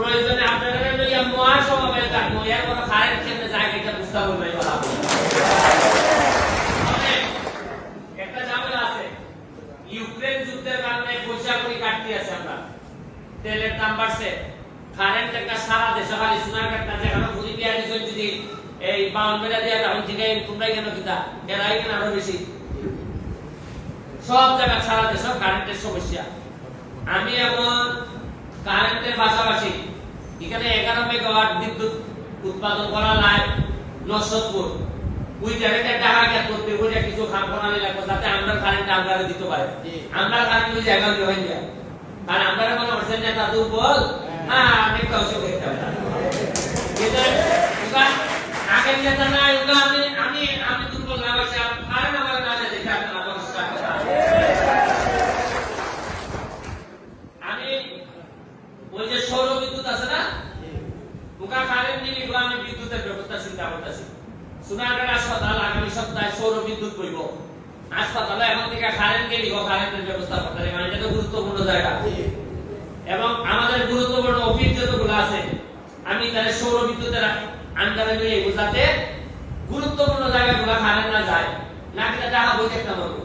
প্রয়োজনে আপনারা লইয়া মহাসমাবেশ ডাকবো এর কোনো খায়ের কেমনে জায়গা এটা বুঝতে হবে একটা ঝামেলা আছে। ইউক্রেন যুদ্ধের কারণে পয়সা করি কাটতে আছে আমরা তেলের দাম বাড়ছে। কারেন্ট একটা সারা দেশে, খালি সোনার কাটনা যেখানে ঘুরি দিয়ে দিয়েছেন যদি এই বাউন মেরা দিয়ে তখন থেকে তোমরাই কেন কিতা এরাই কেন আরও বেশি? সব জায়গা সারা দেশে কারেন্টের সমস্যা। আমি এখন কারেন্টের পাশাপাশি এখানে এগারো মেগাওয়াট বিদ্যুৎ উৎপাদন করা লাইভ নশোদপুর ওই জায়গাটা টাকা কে করতে ওইটা কিছু খাম করা লাগবে যাতে আমরা কারেন্ট আমরা দিতে পারে। আমরা কারেন্ট ওই জায়গা দিয়ে হয়ে যায় কারণ আমরা মনে করছেন নেতা দুর্বল হ্যাঁ। অনেক কষ্ট করতে হবে কিন্তু ওটা আগের নেতা না ওটা আমি আমি আমি দুর্বল না বসে কারণ আমার কাছে যেটা আপনারা কথা। আমি ওই যে সৌর বিদ্যুৎ আছে না গুরুত্বপূর্ণ জায়গা। এবং আমাদের গুরুত্বপূর্ণ অফিস আছে, আমি তাদের সৌর বিদ্যুতের আন্ডারে নিয়ে বোঝাতে গুরুত্বপূর্ণ জায়গাগুলো কারেন্ট না যায়। না কিনা বই বলব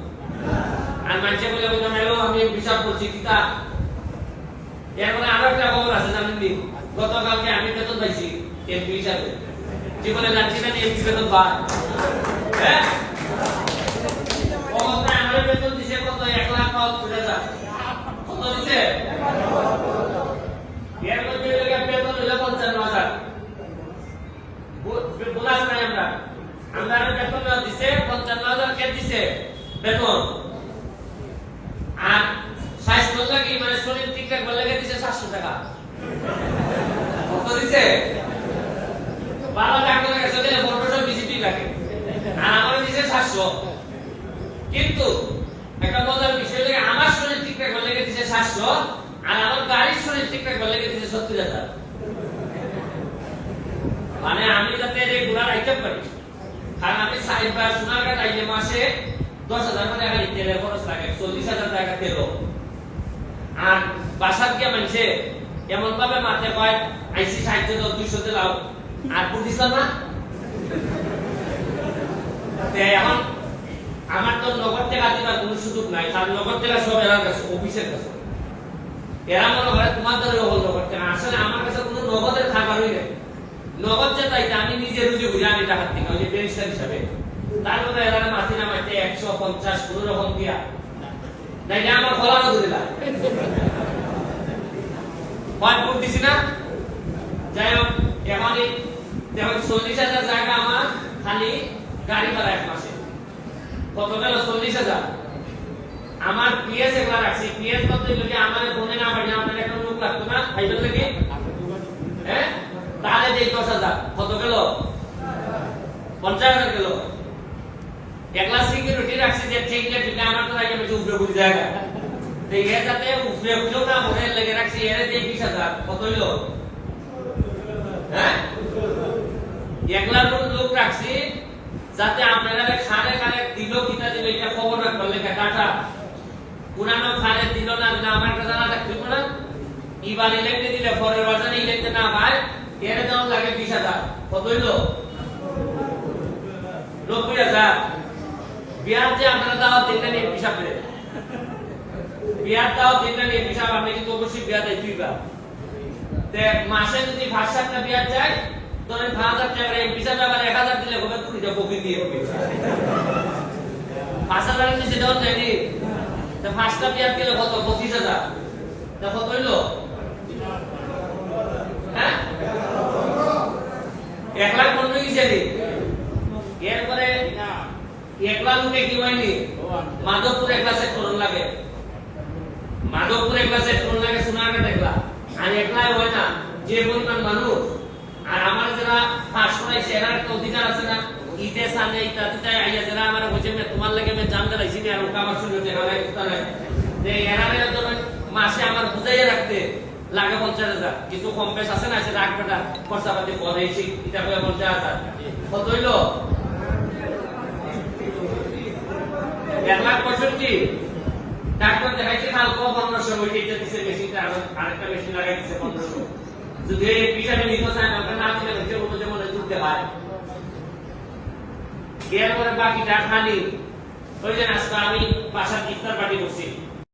আর মানুষে বলে মেলো আমি হিসাব করছি কিতা এরপরে আরও একটা খবর আছে জানেন গতকালকে আমি বেতন পাইছি এমপি হিসাবে। জীবনে জানছি না এমপি বেতন পায় হ্যাঁ? আমার বেতন দিছে কত? এক লাখ বাহাত্তর হাজার। কত দিছে? এর মধ্যে বেতন হইল পঞ্চান্ন হাজার। বোনাস নাই আমরা। আমরা বেতন দিছে, পঞ্চান্ন হাজার কে দিছে? বেতন আর স্বাস্থ্য লাগি মানে শরীর ঠিক রাখবার লেগে দিছে সাতশো টাকা কত দিছে? কিন্তু একটা মজার বিষয় লাগে আমার শরীর ঠিক রাখবার লেগে দিছে সাতশো, আর আমার গাড়ির শরীর ঠিক রাখবার লেগে দিছে সত্তর হাজার। মানে আমি যাতে রেগুলার আইটেম পারি। কারণ আমি সাইবার সোনারঘাট আইলে মাসে দশ হাজার টাকা খালি তেলের খরচ লাগে, চল্লিশ হাজার টাকা তেল আর বাসার গিয়ে মানছে এমন ভাবে মাঠে কয় আইসি সাহায্য দাও দুইশো দিলাও আর পুলিশ না? এখন আমার তো নগদ টাকা দিবার কোনো সুযোগ নাই কারণ নগদ টাকা সব এরা কাছে, অফিসের কাছে। এরা মনে করে, তোমার দ্বারা হল নগদ টাকা। আসলে আমার কাছে কোনো নগদের খাবারই নেই। নগদ যে তাই আমি নিজে রুজি বুঝি আমি টাকার থেকে, ওই যে পেনশন হিসাবে। তারপরে এরা মাটি নামাইতে একশো পঞ্চাশ কোন রকম দিয়া। নাইলে আমার ফলানো দিলা ফুট দিছি না? চল্লিশ হাজার জায়গা আমার হ্যাঁ? যে দশ হাজার। কত গেল? পঞ্চাশ হাজার গেল। একলা সিকিউরিটি রাখছি যে আমার তো জায়গা তো যাতে উপরে বুঝেও না মনে লেগে রাখছি। এর যে বিশ হাজার। কত হইল? একলা লোক রাখছি, যাতে আপনারা খানে খানে দিল কিনা খবর রাখবার লেখা ডাটা পুরানো খানে না দিল পরের বাজারে ইলেকট্রিক না লাগে বিশ হাজার। কত হইল? হাজার। বিয়ার যে আপনারা দাওয়াত দিলেন এই হিসাবে বিয়ার দাওয়াত দিলেন এই হিসাব, আপনি কিন্তু অবশ্যই বিয়া দেয় তুইবা তে মাসে যদি পাঁচ সাতটা বিয়ার যায়, ধরেন পাঁচ হাজার টাকা এই বিশ হাজার এক হাজার দিলে তুমি এটা বকি দিয়ে হবে। পাঁচ হাজারের নিচে দেওয়া যায়নি তা পাঁচটা বিয়ার গেলে কত? পঁচিশ হাজার। তা কত হইল? হ্যাঁ? এক লাখ পনেরো গেছে এরপরে একলা লোকে কি হয়নি? মাধবপুর একলা সেট করুন লাগে। মাধবপুর একলা সেট করুন লাগে, সোনারঘাট একলা আর একলাই হয় না, যে পরিমাণ মানুষ। আর আমার যারা পাশ করাইছে, এরা একটা অধিকার আছে না? ঈদে সামনে ইত্যাদিতে আইয়া যারা আমার বলছে, মে, তোমার লাগে আমি জান দাঁড়াইছি না, আর ওটা আমার শুনে দেখা নাই যে এরা মাসে আমার বুঝাইয়া রাখতে লাগে পঞ্চাশ হাজার। কিছু কম বেশ আছে না সেটা রাখবে না খরচা পাতি করেছি এটা করে পঞ্চাশ হাজার। কত হইল? এক লাখ পঁয়ষট্টি। ডাক্তার দেখাইছে কালকে পনেরোশো ওই দিতে দিচ্ছে মেশিনটা, আরও আরেকটা মেশিন লাগাই দিচ্ছে পনেরোশো। যদি ভিটামিন নিতে চায় না ওটা না দিলে যে কোনো যেমন তুলতে হয় এরপরে বাকিটা খানি ওই যে আজকে আমি বাসার ইফতার পার্টি করছি।